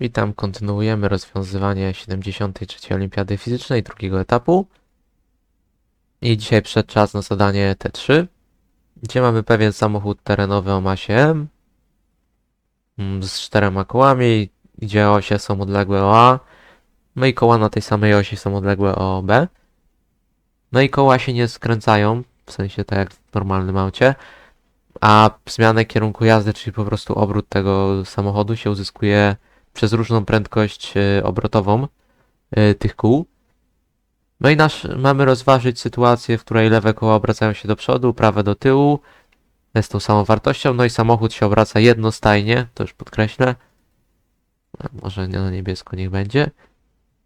Witam, kontynuujemy rozwiązywanie 73. Olimpiady Fizycznej drugiego etapu. I dzisiaj przyszedł czas na zadanie T3, gdzie mamy pewien samochód terenowy o masie M mm, z czterema kołami, gdzie osie są odległe o A, no i koła na tej samej osi są odległe o B. No i koła się nie skręcają, w sensie tak jak w normalnym aucie, a zmianę kierunku jazdy, czyli po prostu obrót tego samochodu się uzyskuje przez różną prędkość e, obrotową e, tych kół. No i nasz, mamy rozważyć sytuację, w której lewe koła obracają się do przodu, prawe do tyłu, z tą samą wartością, no i samochód się obraca jednostajnie, to już podkreślę. Może nie na niebiesko niech będzie.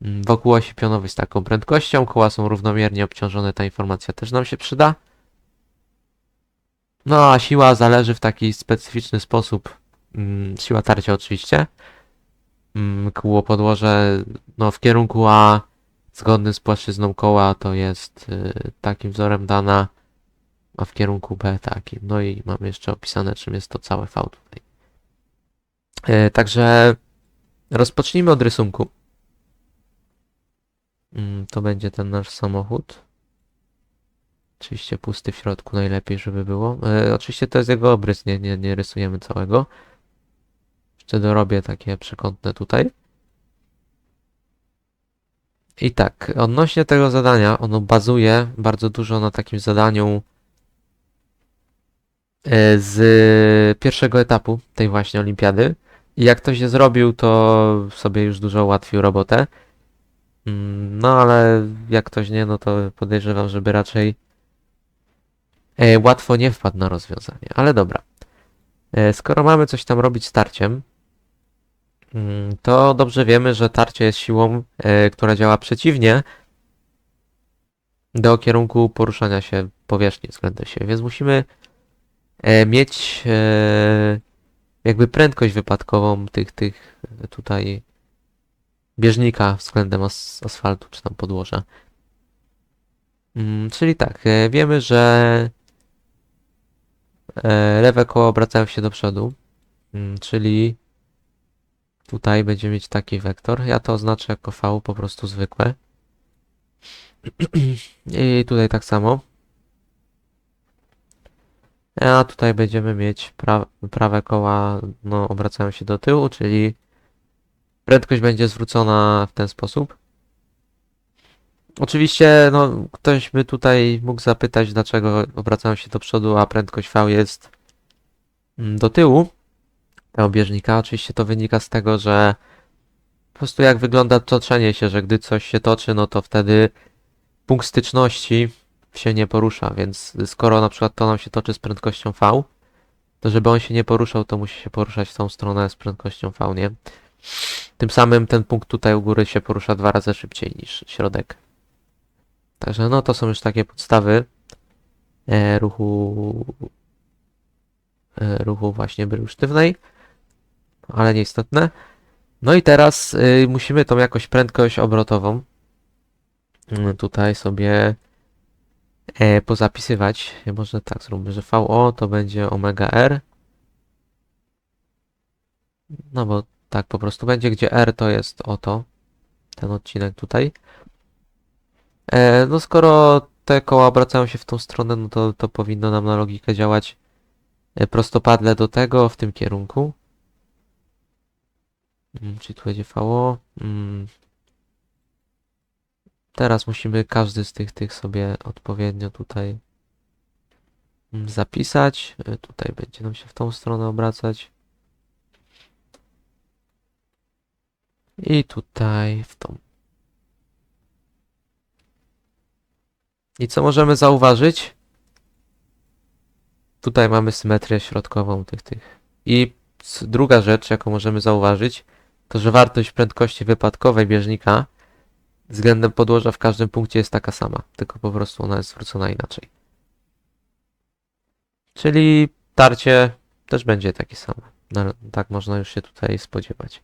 Mm, Wokół osi pionowej z taką prędkością, koła są równomiernie obciążone, ta informacja też nam się przyda. No a siła zależy w taki specyficzny sposób, mm, siła tarcia oczywiście, kóło podłoże no, w kierunku A zgodny z płaszczyzną koła to jest y, takim wzorem dana, a w kierunku B takim. No i mamy jeszcze opisane czym jest to całe V tutaj. E, także rozpocznijmy od rysunku. Mm, To będzie ten nasz samochód. Oczywiście pusty w środku najlepiej, żeby było. E, oczywiście to jest jego obrys, nie, nie, nie rysujemy całego. Jeszcze dorobię takie przekątne tutaj. I tak, odnośnie tego zadania, ono bazuje bardzo dużo na takim zadaniu e, z pierwszego etapu tej właśnie olimpiady. I jak ktoś je zrobił, to sobie już dużo ułatwił robotę. Mm, No ale jak ktoś nie, no to podejrzewam, żeby raczej e, łatwo nie wpadł na rozwiązanie. Ale dobra. E, Skoro mamy coś tam robić z tarciem, Mm, to dobrze wiemy, że tarcie jest siłą, e, która działa przeciwnie do kierunku poruszania się powierzchni względem siebie, więc musimy e, mieć e, jakby prędkość wypadkową tych, tych tutaj bieżnika względem as asfaltu czy tam podłoża. Mm, czyli tak, wiemy, że lewe koło obracają się do przodu, mm, czyli Tutaj będziemy mieć taki wektor. Ja to oznaczę jako V po prostu zwykłe. I tutaj tak samo. A tutaj będziemy mieć pra prawe koła no, obracają się do tyłu, czyli prędkość będzie zwrócona w ten sposób. Oczywiście, no, ktoś by tutaj mógł zapytać, dlaczego obracają się do przodu, a prędkość V jest mm, do tyłu tego bieżnika. Oczywiście to wynika z tego, że po prostu jak wygląda toczenie się, że gdy coś się toczy, no to wtedy punkt styczności się nie porusza, więc skoro na przykład to nam się toczy z prędkością V, to żeby on się nie poruszał, to musi się poruszać w tą stronę z prędkością V, nie? Tym samym ten punkt tutaj u góry się porusza dwa razy szybciej niż środek. Także no to są już takie podstawy e, ruchu e, ruchu właśnie brył sztywnej ale nieistotne. No i teraz y, musimy tą jakoś prędkość obrotową y, tutaj sobie e, pozapisywać. Może tak zróbmy, że VO to będzie omega R. No bo tak po prostu będzie, gdzie R to jest oto, ten odcinek tutaj. E, no skoro te koła obracają się w tą stronę, no to, to powinno nam na logikę działać e, prostopadle do tego w tym kierunku. Mm, Czyli tu będzie VO. Mm. Teraz musimy każdy z tych, tych sobie odpowiednio tutaj mm, zapisać. Y, Tutaj będzie nam się w tą stronę obracać. I tutaj w tą. I co możemy zauważyć? Tutaj mamy symetrię środkową tych, tych. I druga rzecz, jaką możemy zauważyć, to że wartość prędkości wypadkowej bieżnika względem podłoża w każdym punkcie jest taka sama, tylko po prostu ona jest zwrócona inaczej. Czyli tarcie też będzie takie same. No, tak można już się tutaj spodziewać.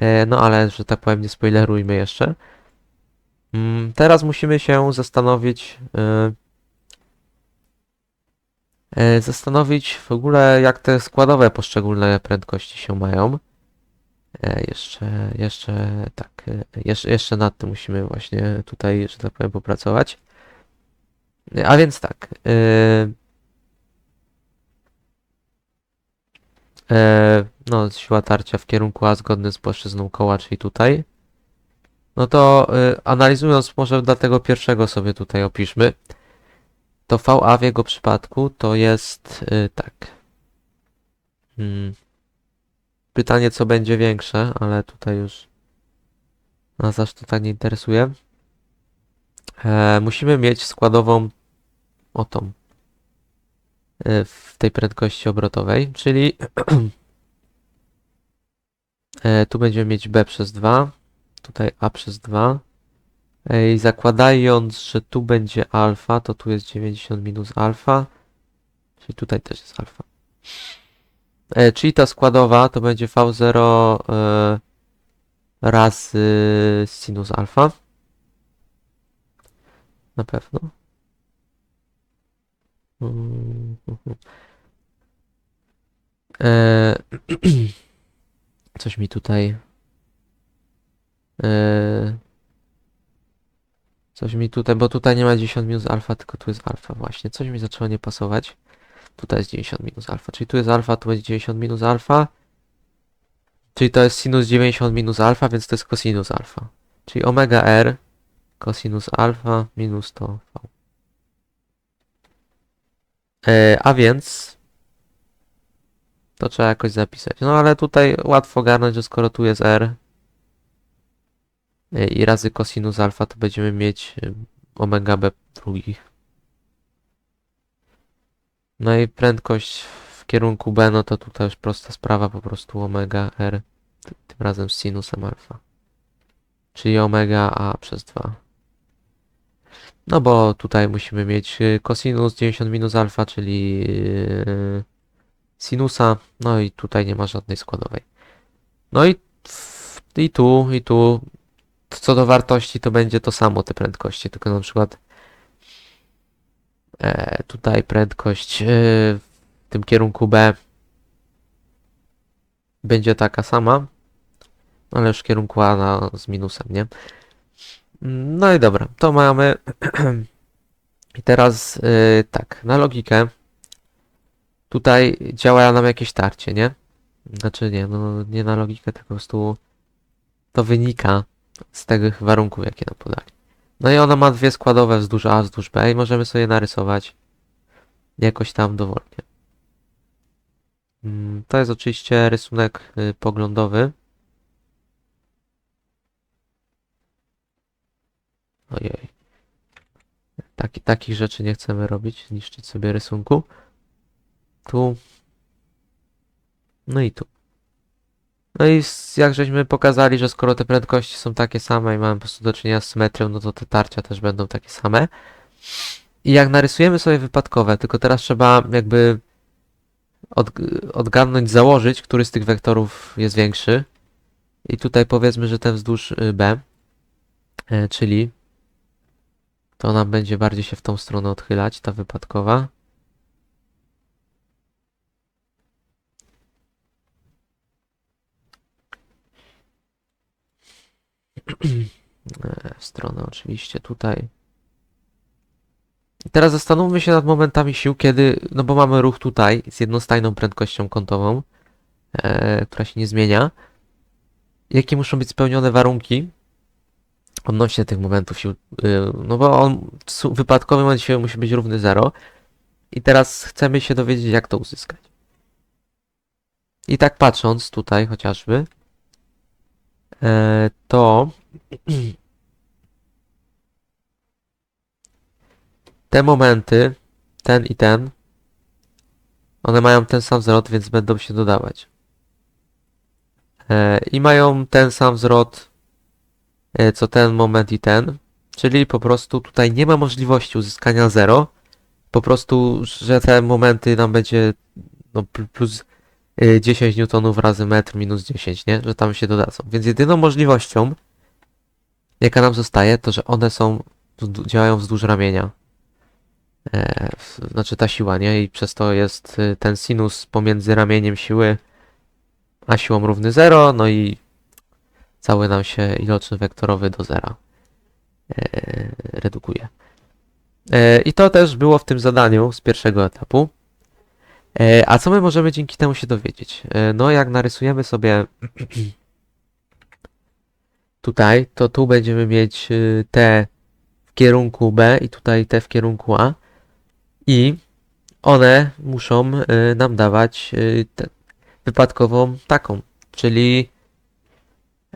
E, no ale, że tak powiem, nie spoilerujmy jeszcze. Mm, teraz musimy się zastanowić, e, e, zastanowić w ogóle, jak te składowe poszczególne prędkości się mają. E, jeszcze, jeszcze, tak, e, jeszcze, jeszcze nad tym musimy właśnie tutaj, że tak powiem, popracować. A więc tak. e, no, siła tarcia w kierunku A zgodny z płaszczyzną koła, czyli tutaj. No to analizując może dla tego pierwszego sobie tutaj opiszmy. To VA w jego przypadku to jest tak. Hmm. Pytanie, co będzie większe, ale tutaj już nas aż to tak nie interesuje. E, musimy mieć składową o tą e, w tej prędkości obrotowej, czyli e, tu będziemy mieć B przez 2, tutaj A przez 2 e, i zakładając, że tu będzie alfa, to tu jest 90 minus alfa, czyli tutaj też jest alfa. E, czyli ta składowa to będzie V0 e, razy sinus alfa. Na pewno. E, coś mi tutaj. Coś mi tutaj, bo tutaj nie ma 90 minus alfa, tylko tu jest alfa właśnie. Coś mi zaczęło nie pasować. Tutaj jest 90 minus alfa, czyli tu jest alfa, tu będzie 90 minus alfa. Czyli to jest sinus 90 minus alfa, więc to jest cosinus alfa. Czyli omega r cosinus alfa minus to v. E, a więc to trzeba jakoś zapisać. No ale tutaj łatwo ogarnąć, że skoro tu jest r e, i razy cosinus alfa, to będziemy mieć e, omega b drugich. No i prędkość w kierunku B, no to tutaj już prosta sprawa, po prostu omega r, ty- tym razem z sinusem alfa. Czyli omega a przez 2. No bo tutaj musimy mieć y, cosinus 90 minus alfa, czyli y, sinusa, no i tutaj nie ma żadnej składowej. No i, i tu, i tu, co do wartości to będzie to samo te prędkości, tylko na przykład tutaj prędkość e, w tym kierunku B będzie taka sama, ale już w kierunku A na, z minusem, nie? No i dobra, to mamy. I teraz e, tak, na logikę. Tutaj działa nam jakieś tarcie, nie? Znaczy nie, no nie na logikę, tylko po prostu to wynika z tych warunków, jakie nam podali. No i ona ma dwie składowe wzdłuż A, wzdłuż B i możemy sobie narysować jakoś tam dowolnie. Mm, To jest oczywiście rysunek y, poglądowy. Ojej. Taki, takich rzeczy nie chcemy robić, zniszczyć sobie rysunku. Tu. No i tu. No i jak żeśmy pokazali, że skoro te prędkości są takie same i mamy po prostu do czynienia z symetrią, no to te tarcia też będą takie same. I jak narysujemy sobie wypadkowe, tylko teraz trzeba jakby od, odgadnąć, założyć, który z tych wektorów jest większy. I tutaj powiedzmy, że ten wzdłuż y, B, e, czyli to nam będzie bardziej się w tą stronę odchylać, ta wypadkowa. stronę oczywiście tutaj. I Teraz zastanówmy się nad momentami sił, kiedy, no bo mamy ruch tutaj z jednostajną prędkością kątową, e, która się nie zmienia. Jakie muszą być spełnione warunki odnośnie tych momentów sił? Y, no bo on wypadkowy moment siły musi być równy 0. I teraz chcemy się dowiedzieć, jak to uzyskać. I tak patrząc tutaj chociażby, e, to te momenty, ten i ten, one mają ten sam zwrot, więc będą się dodawać. E, I mają ten sam zwrot, e, co ten moment i ten, czyli po prostu tutaj nie ma możliwości uzyskania 0. Po prostu, że te momenty nam będzie no, pl- plus e, 10 newtonów razy metr minus 10, nie? Że tam się dodadzą. Więc jedyną możliwością, jaka nam zostaje, to że one są, działają wzdłuż ramienia. E, znaczy ta siła, nie? I przez to jest y, ten sinus pomiędzy ramieniem siły a siłą równy 0, no i cały nam się iloczyn wektorowy do zera e, redukuje. E, I to też było w tym zadaniu z pierwszego etapu. E, A co my możemy dzięki temu się dowiedzieć? E, No, jak narysujemy sobie tutaj, to tu będziemy mieć y, T w kierunku B i tutaj T w kierunku A. I one muszą y, nam dawać y, te, wypadkową taką, czyli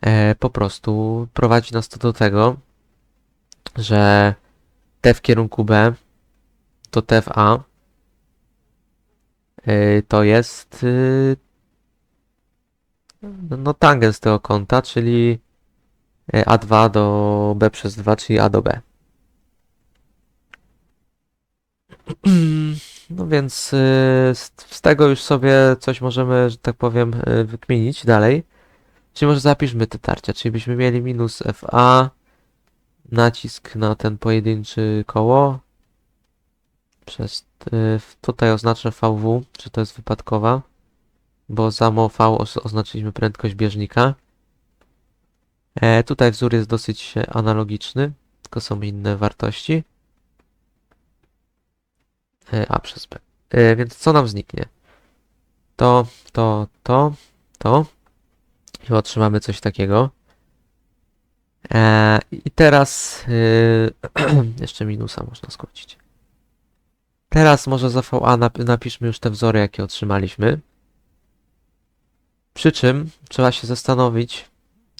e, po prostu prowadzi nas to do tego, że T w kierunku B to T w A to jest y, no tangens tego kąta, czyli y, A2 do B przez 2, czyli A do B. No więc y, z, tego już sobie coś możemy, że tak powiem, y, wykminić dalej. Czyli może zapiszmy te tarcia, czyli byśmy mieli minus FA, nacisk na ten pojedynczy koło, przez, y, tutaj oznaczę VW, czy to jest wypadkowa, bo za MOV os- oznaczyliśmy prędkość bieżnika. E, tutaj wzór jest dosyć e, analogiczny, tylko są inne wartości. E, A przez B. Więc co nam zniknie? To, to, to, to. I otrzymamy coś takiego. I teraz y, jeszcze minusa można skrócić. Teraz może za VA nap- napiszmy już te wzory, jakie otrzymaliśmy. Przy czym trzeba się zastanowić,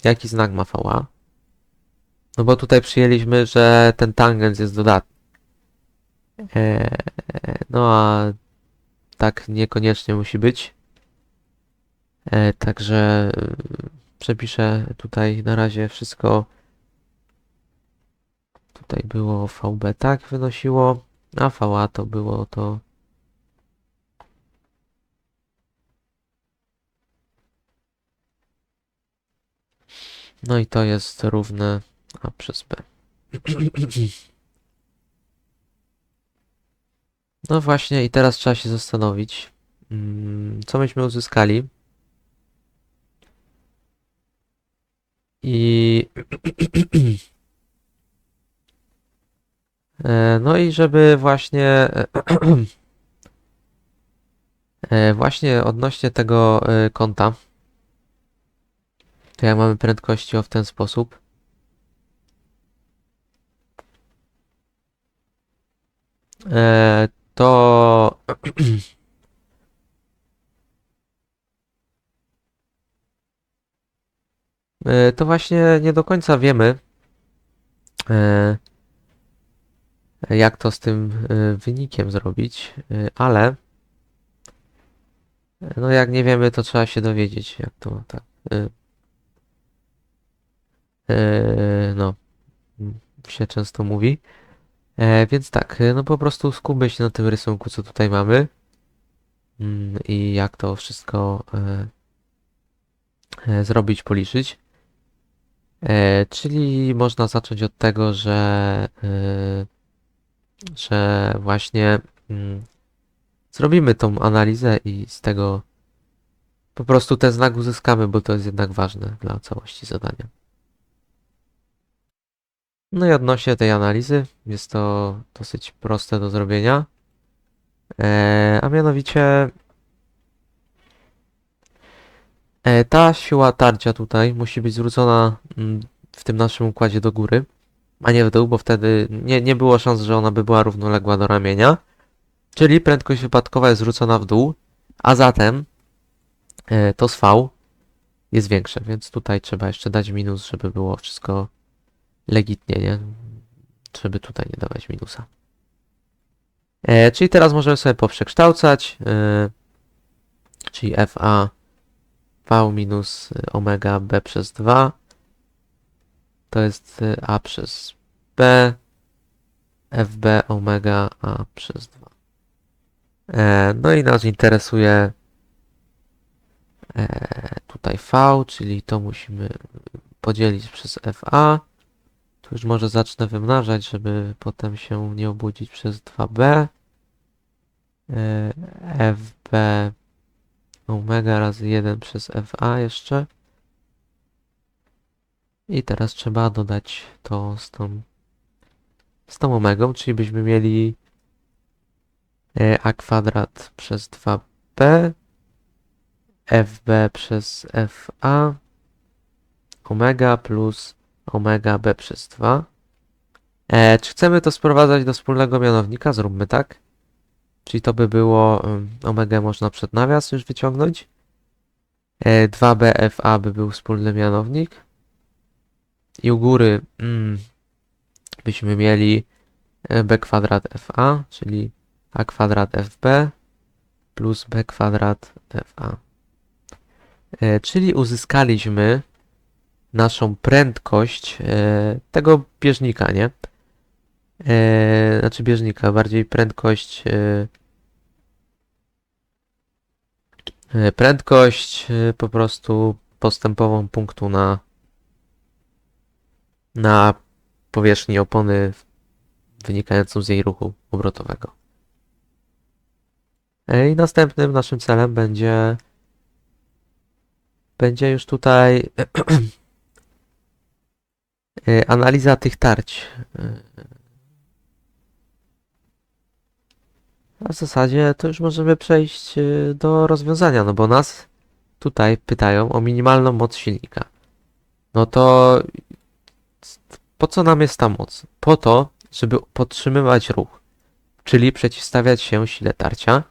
jaki znak ma VA. No bo tutaj przyjęliśmy, że ten tangens jest dodatni. E, no a tak niekoniecznie musi być. E, także y, przepiszę tutaj na razie wszystko. Tutaj było VB tak wynosiło, a VA to było to. No i to jest równe A przez B. No właśnie, i teraz trzeba się zastanowić, mm, co myśmy uzyskali. I no i żeby właśnie e, właśnie odnośnie tego e, kąta, to jak mamy prędkości o w ten sposób. E, to E, To właśnie nie do końca wiemy, e, jak to z tym e, wynikiem zrobić, e, ale no jak nie wiemy, to trzeba się dowiedzieć, jak to tak. e, No, się często mówi. E, Więc tak, no po prostu skupmy się na tym rysunku, co tutaj mamy mm, i jak to wszystko zrobić, policzyć. E, czyli można zacząć od tego, że, że właśnie mm, zrobimy tą analizę i z tego po prostu ten znak uzyskamy, bo to jest jednak ważne dla całości zadania. No i odnośnie tej analizy jest to dosyć proste do zrobienia. E, a mianowicie E, Ta siła tarcia tutaj musi być zwrócona mm, w tym naszym układzie do góry, a nie w dół, bo wtedy nie, nie było szans, że ona by była równoległa do ramienia. Czyli prędkość wypadkowa jest zwrócona w dół, a zatem e, to z V jest większe, więc tutaj trzeba jeszcze dać minus, żeby było wszystko legitnie, nie? Żeby tutaj nie dawać minusa. E, czyli teraz możemy sobie poprzekształcać, e, czyli FA V minus omega B przez 2 to jest y, A przez B FB omega A przez 2. E, no i nas interesuje e, tutaj V, czyli to musimy podzielić przez FA. Tu już może zacznę wymnażać, żeby potem się nie obudzić przez 2B. E, FB omega razy 1 przez FA jeszcze. I teraz trzeba dodać to z tą, z tą omegą, czyli byśmy mieli e, a kwadrat przez 2b, fb przez fa, omega plus omega b przez 2. E, czy chcemy to sprowadzać do wspólnego mianownika? Zróbmy tak. Czyli to by było, ym, omega można przed nawias już wyciągnąć. E, 2bfa by był wspólny mianownik. I u góry mm, byśmy mieli e, b kwadrat fa, czyli a kwadrat fb plus b kwadrat fa. E, czyli uzyskaliśmy naszą prędkość e, tego bieżnika, nie? E, znaczy bieżnika, bardziej prędkość e, e, prędkość e, po prostu postępową punktu na na powierzchni opony wynikającą z jej ruchu obrotowego. E, I następnym naszym celem będzie będzie już tutaj e, analiza tych tarć. E, A w zasadzie to już możemy przejść do rozwiązania, no bo nas tutaj pytają o minimalną moc silnika. No to po co nam jest ta moc? Po to, żeby podtrzymywać ruch, czyli przeciwstawiać się sile tarcia.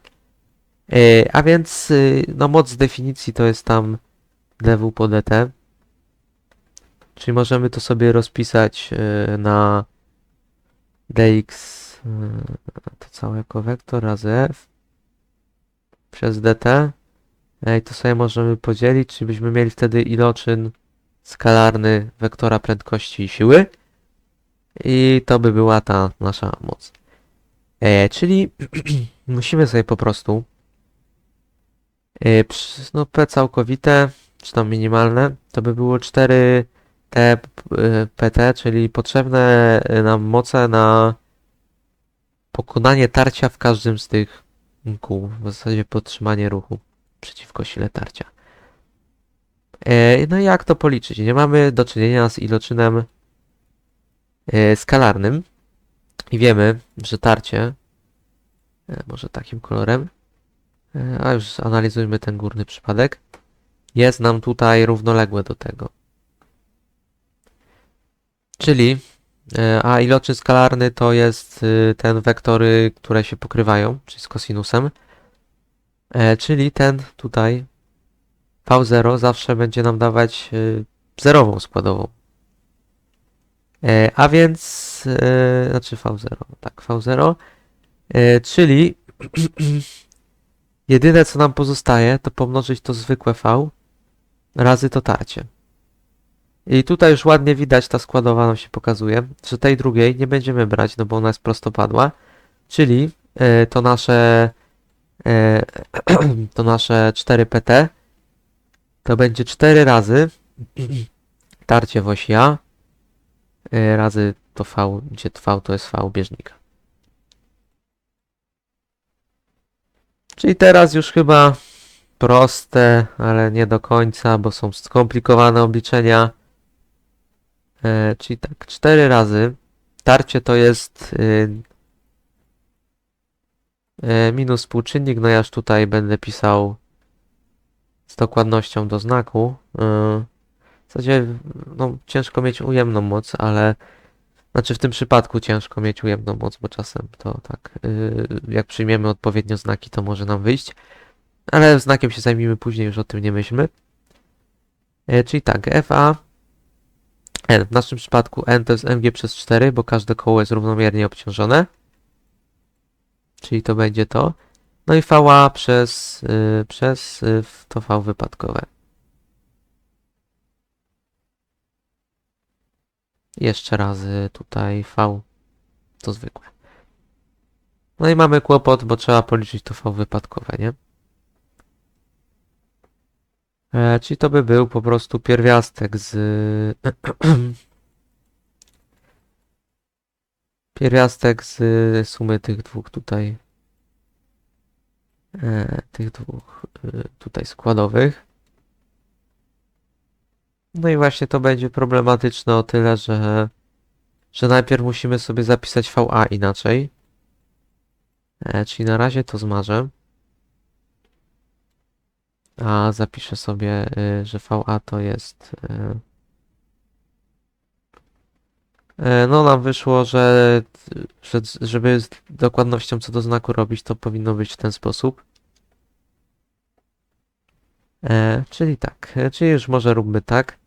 E, A więc y, no moc z definicji to jest tam dw po dt. Czyli możemy to sobie rozpisać y, na dx y, to całe jako wektor razy f przez dt. E, I to sobie możemy podzielić, czyli byśmy mieli wtedy iloczyn skalarny wektora prędkości i siły. I to by była ta nasza moc. E, czyli musimy sobie po prostu e, no P całkowite, czy tam minimalne, to by było 4 T e, PT, czyli potrzebne nam moce na pokonanie tarcia w każdym z tych kół. W zasadzie podtrzymanie ruchu przeciwko sile tarcia. E, No i jak to policzyć? Nie mamy do czynienia z iloczynem e, skalarnym i wiemy, że tarcie, e, może takim kolorem, a już analizujmy ten górny przypadek, jest nam tutaj równoległe do tego. Czyli, a iloczyn skalarny to jest y, ten wektory, które się pokrywają, czyli z kosinusem, czyli ten tutaj V0 zawsze będzie nam dawać y, zerową składową. E, A więc, e, znaczy V0, tak, V0, e, czyli jedyne co nam pozostaje to pomnożyć to zwykłe V razy to tarcie. I tutaj już ładnie widać, ta składowa nam się pokazuje, że tej drugiej nie będziemy brać, no bo ona jest prostopadła, czyli to nasze to nasze 4PT to będzie 4 razy tarcie w osi A y, razy to V, gdzie V to jest V bieżnika. Czyli teraz już chyba proste, ale nie do końca, bo są skomplikowane obliczenia. E, czyli tak, 4 razy. Tarcie to jest y, y, minus współczynnik, no ja już tutaj będę pisał z dokładnością do znaku. Yy, W zasadzie no, ciężko mieć ujemną moc, ale znaczy w tym przypadku ciężko mieć ujemną moc, bo czasem to tak, yy, jak przyjmiemy odpowiednio znaki, to może nam wyjść. Ale znakiem się zajmijmy później, już o tym nie myślmy. Yy, Czyli tak, FA N. W naszym przypadku N to jest MG przez 4, bo każde koło jest równomiernie obciążone. Czyli to będzie to. No i VA przez, y, przez y, to V wypadkowe. Jeszcze razy tutaj V to zwykłe. No i mamy kłopot, bo trzeba policzyć to V wypadkowe, nie? E, czyli to by był po prostu pierwiastek z... pierwiastek z sumy tych dwóch tutaj tych dwóch e, tutaj składowych. No i właśnie to będzie problematyczne o tyle, że, że najpierw musimy sobie zapisać VA inaczej. E, czyli na razie to zmarzę. A zapiszę sobie, że VA to jest. E, No, nam wyszło, że, że żeby z dokładnością co do znaku robić, to powinno być w ten sposób. E, czyli tak, e, czyli już może róbmy tak.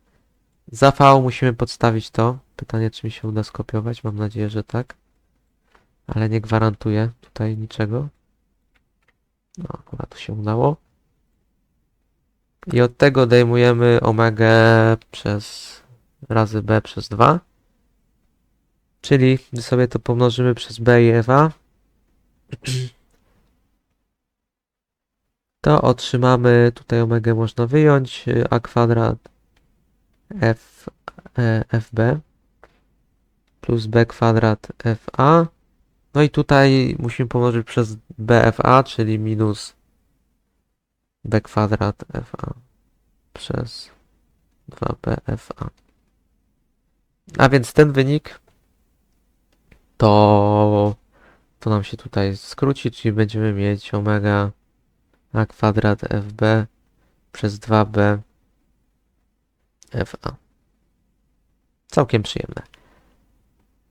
Za V musimy podstawić to. Pytanie, czy mi się uda skopiować. Mam nadzieję, że tak. Ale nie gwarantuję tutaj niczego. No, akurat się udało. I od tego odejmujemy omegę przez razy b przez 2. Czyli sobie to pomnożymy przez b i ewa, to otrzymamy, tutaj omegę można wyjąć, a kwadrat f, e, fb plus b kwadrat fa. No i tutaj musimy pomnożyć przez bfa, czyli minus b kwadrat fa przez 2bfa. A więc ten wynik to to nam się tutaj skróci, czyli będziemy mieć omega a kwadrat fb przez 2b fa. Całkiem przyjemne.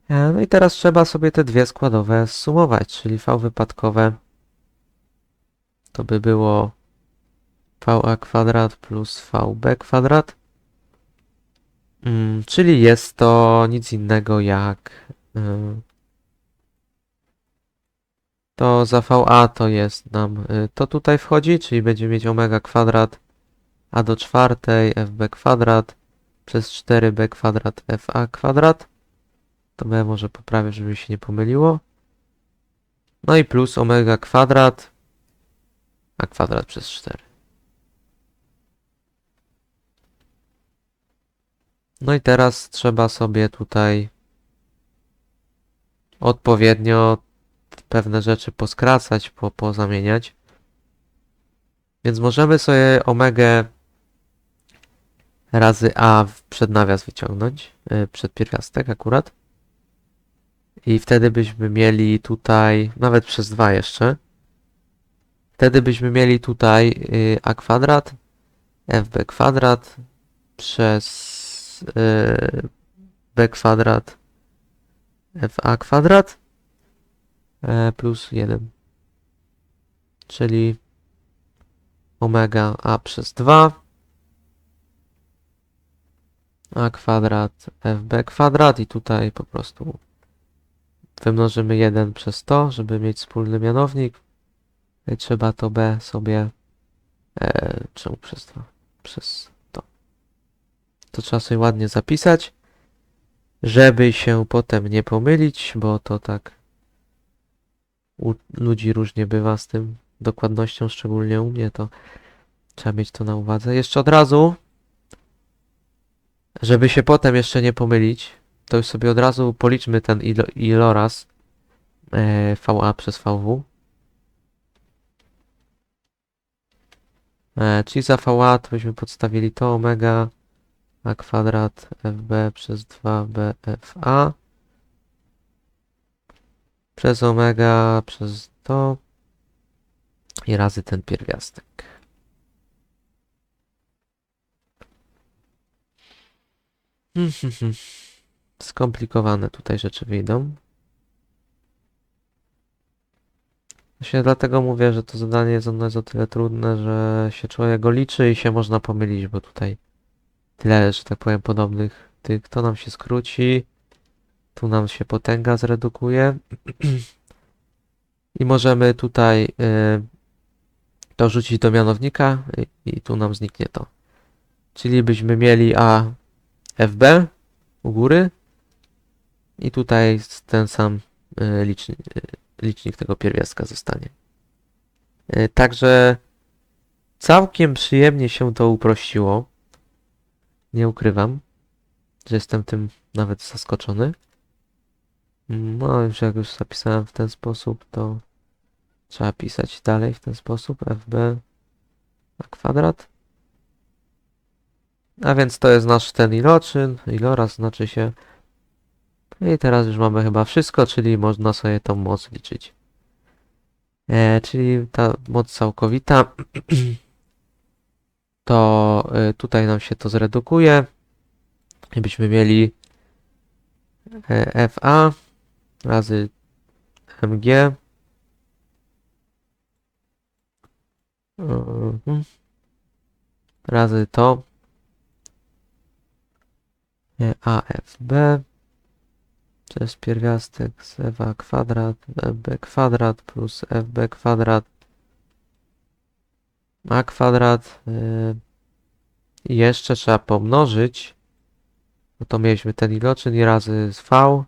E, No i teraz trzeba sobie te dwie składowe zsumować, czyli v wypadkowe to by było va kwadrat plus vb kwadrat. Mm, czyli jest to nic innego jak y, to za VA to jest nam y, to tutaj wchodzi, czyli będziemy mieć omega kwadrat a do czwartej fb kwadrat przez 4b kwadrat fa kwadrat. To b może poprawię, żeby mi się nie pomyliło. No i plus omega kwadrat a kwadrat przez 4. No i teraz trzeba sobie tutaj odpowiednio pewne rzeczy poskracać, po, pozamieniać. Więc możemy sobie omegę razy a przed nawias wyciągnąć, yy, przed pierwiastek akurat. I wtedy byśmy mieli tutaj, nawet przez 2 jeszcze, wtedy byśmy mieli tutaj yy, a kwadrat, fb kwadrat przez yy, b kwadrat fa kwadrat plus 1. Czyli omega a przez 2 a kwadrat fb kwadrat i tutaj po prostu wymnożymy 1 przez to, żeby mieć wspólny mianownik. I trzeba to b sobie e, czemu przez 2? Przez to. To trzeba sobie ładnie zapisać, żeby się potem nie pomylić, bo to tak u ludzi różnie bywa z tym dokładnością, szczególnie u mnie, to trzeba mieć to na uwadze. Jeszcze od razu, żeby się potem jeszcze nie pomylić, to już sobie od razu policzmy ten ilo iloraz e, VA przez VW. E, czyli za VA to byśmy podstawili to omega a kwadrat FB przez 2BFA przez omega przez to i razy ten pierwiastek. Skomplikowane tutaj rzeczy wyjdą. Właśnie dlatego mówię, że to zadanie jest ono jest o tyle trudne, że się człowiek go liczy i się można pomylić, bo tutaj tyle, że tak powiem, podobnych tych. To nam się skróci. Tu nam się potęga zredukuje. I możemy tutaj y, to rzucić do mianownika i, tu nam zniknie to. Czyli byśmy mieli A FB u góry i tutaj ten sam y, licznik, y, licznik tego pierwiastka zostanie. Także całkiem przyjemnie się to uprościło. Nie ukrywam, że jestem tym nawet zaskoczony. No, już jak już zapisałem w ten sposób, to trzeba pisać dalej w ten sposób. FB na kwadrat. A więc to jest nasz ten iloczyn, iloraz znaczy się. I teraz już mamy chyba wszystko, czyli można sobie tą moc liczyć. E, czyli ta moc całkowita, to e, tutaj nam się to zredukuje. I byśmy mieli e, FA razy MG Mhm. razy to. AFB to jest pierwiastek z FA kwadrat FB kwadrat plus FB kwadrat. A kwadrat i jeszcze trzeba pomnożyć no to mieliśmy ten iloczyn i razy z V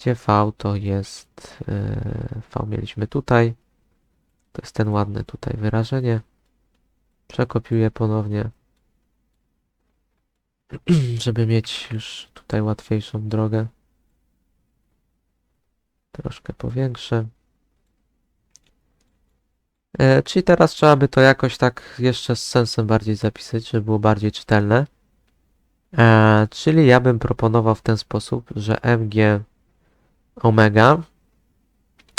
gdzie V to jest yy, V mieliśmy tutaj to jest ten ładny tutaj wyrażenie. Przekopiuję ponownie, żeby mieć już tutaj łatwiejszą drogę. Troszkę powiększę. E, czyli teraz trzeba by to jakoś tak jeszcze z sensem bardziej zapisać, żeby było bardziej czytelne. E, czyli ja bym proponował w ten sposób, że mg omega,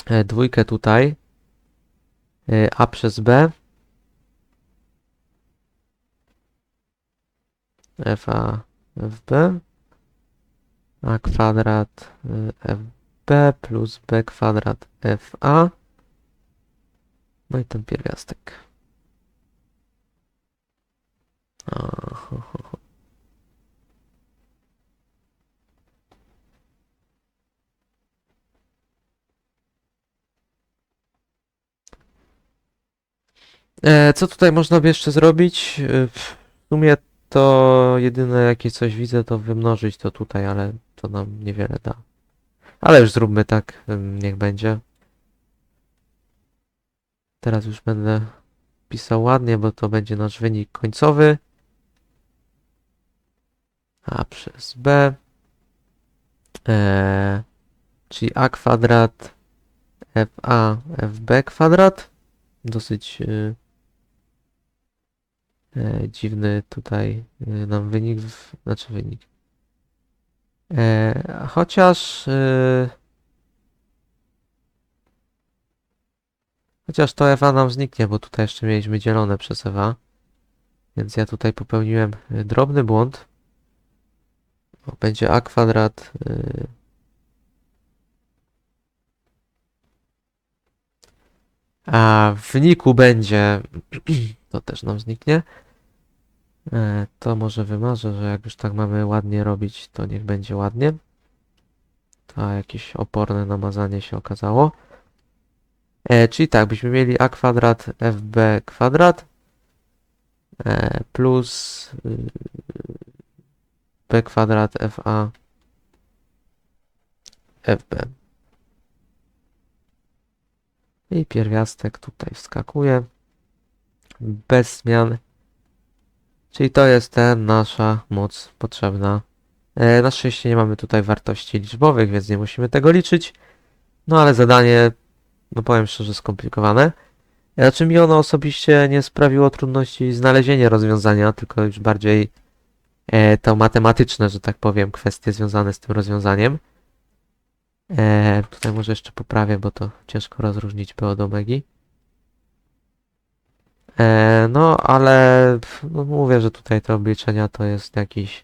e, dwójkę tutaj, y, a przez b fa fb a kwadrat y, fb plus b kwadrat fa no i ten pierwiastek. A, co tutaj można by jeszcze zrobić? E, W sumie to jedyne jakie coś widzę to wymnożyć to tutaj, ale to nam niewiele da. Ale już zróbmy tak, niech będzie. Teraz już będę pisał ładnie, bo to będzie nasz wynik końcowy. A przez B. E, czyli A kwadrat FA FB kwadrat. Dosyć y, e, dziwny tutaj y, nam wynik, w, znaczy wynik. E, chociaż y, chociaż to Ewa nam zniknie, bo tutaj jeszcze mieliśmy dzielone przez Ewa. Więc ja tutaj popełniłem y, drobny błąd. Będzie a kwadrat a w wyniku będzie to też nam zniknie. E, To może wymarzę, że jak już tak mamy ładnie robić, to niech będzie ładnie. To jakieś oporne namazanie się okazało. E, czyli tak, byśmy mieli a kwadrat fb kwadrat e, plus y, b kwadrat fa fb. I pierwiastek tutaj wskakuje bez zmian. Czyli to jest ten nasza moc potrzebna. E, na szczęście nie mamy tutaj wartości liczbowych, więc nie musimy tego liczyć. No ale zadanie, no powiem szczerze, skomplikowane. Znaczy mi ono osobiście nie sprawiło trudności znalezienia rozwiązania, tylko już bardziej e, to matematyczne, że tak powiem, kwestie związane z tym rozwiązaniem. E, tutaj może jeszcze poprawię, bo to ciężko rozróżnić B od omegi. E, no, ale no, mówię, że tutaj te obliczenia to jest jakiś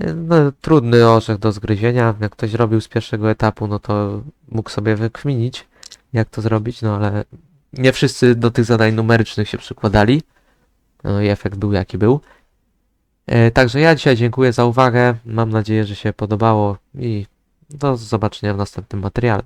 e, no, trudny orzech do zgryzienia. Jak ktoś robił z pierwszego etapu, no to mógł sobie wykminić, jak to zrobić, no ale nie wszyscy do tych zadań numerycznych się przykładali. No i efekt był jaki był. E, także ja dzisiaj dziękuję za uwagę. Mam nadzieję, że się podobało i do zobaczenia w następnym materiale.